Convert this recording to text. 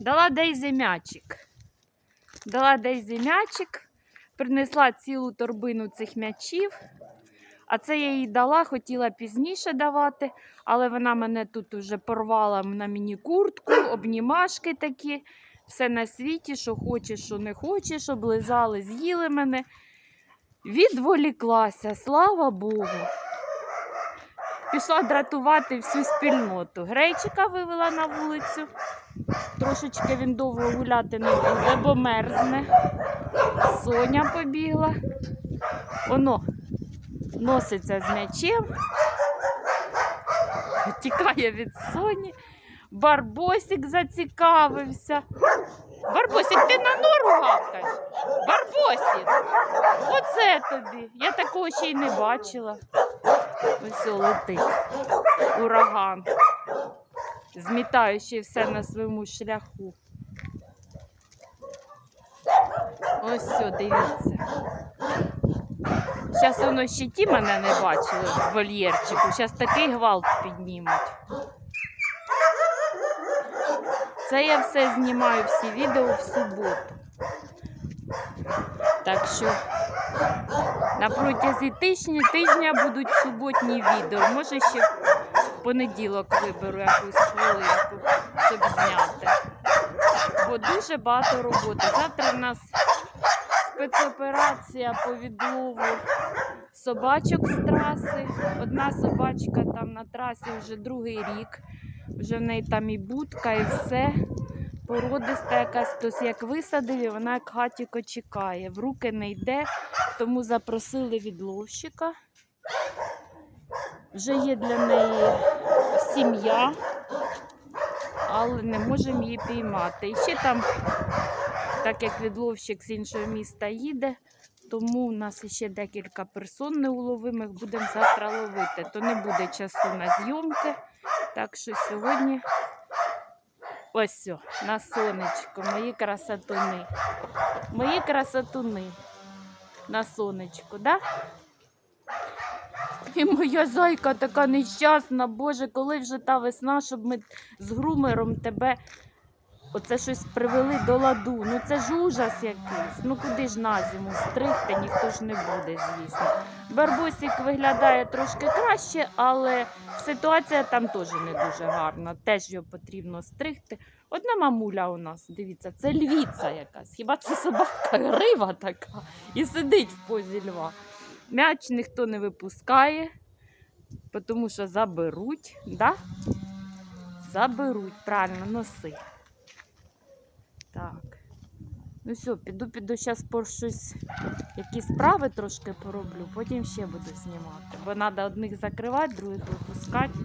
Дала Дейзі м'ячик. Дала Дейзі м'ячик, принесла цілу торбину цих м'ячів. А це я їй дала, хотіла пізніше давати, але вона мене тут уже порвала на мені куртку, обнімашки такі, все на світі, що хоче, що не хоче, що облизали, з'їли мене. Відволіклася, слава Богу. Пішла дратувати всю спільноту. Грейчика вивела на вулицю. Трошечки він довго гуляти не буде, бо мерзне. Соня побігла. Оно носиться з м'ячем. Тікає від Соні. Барбосик зацікавився. Барбосик, ти на нору гавкаєш? Барбосик, оце тобі. Я такого ще й не бачила. Ось летить ураган, змітаючи все на своєму шляху. Ось все, дивіться. Зараз воно ще ті мене не бачили в вольєрчику. Зараз такий гвалт піднімуть. Це я все знімаю, всі відео в суботу. Так що на протязі тижня, тижня будуть суботні відео. Може ще в понеділок виберу якусь хвилинку, щоб зняти. Бо дуже багато роботи. Завтра в нас спецоперація по відлову собачок з траси. Одна собачка там на трасі вже другий рік. Вже в неї там і будка, і все. Породиста якась, хтось як висадив, і вона як хатіко чекає. В руки не йде, тому запросили відловщика. Вже є для неї сім'я, але не можемо її піймати. І ще там, так як відловщик з іншого міста їде, тому в нас ще декілька персон неуловимих будемо завтра ловити. То не буде часу на зйомки. Так що сьогодні ось о, на сонечко, мої красотуни. Мої красотуни на сонечку, да? І моя зайка така нещасна, Боже, коли вже та весна, щоб ми з грумером тебе оце щось привели до ладу. Ну це ж ужас якийсь. Ну куди ж на зиму стригти, ніхто ж не буде, звісно. Барбосик виглядає трошки краще, але ситуація там теж не дуже гарна. Теж його потрібно стригти. Одна мамуля у нас, дивіться, це львіця якась. Хіба це собака грива така і сидить в позі льва. М'яч ніхто не випускає, тому що заберуть, да? Заберуть, правильно, носи. Так. Ну все, піду, піду зараз по щось, якісь справи трошки пороблю, потім ще буду знімати. Бо треба одних закривати, других випускати.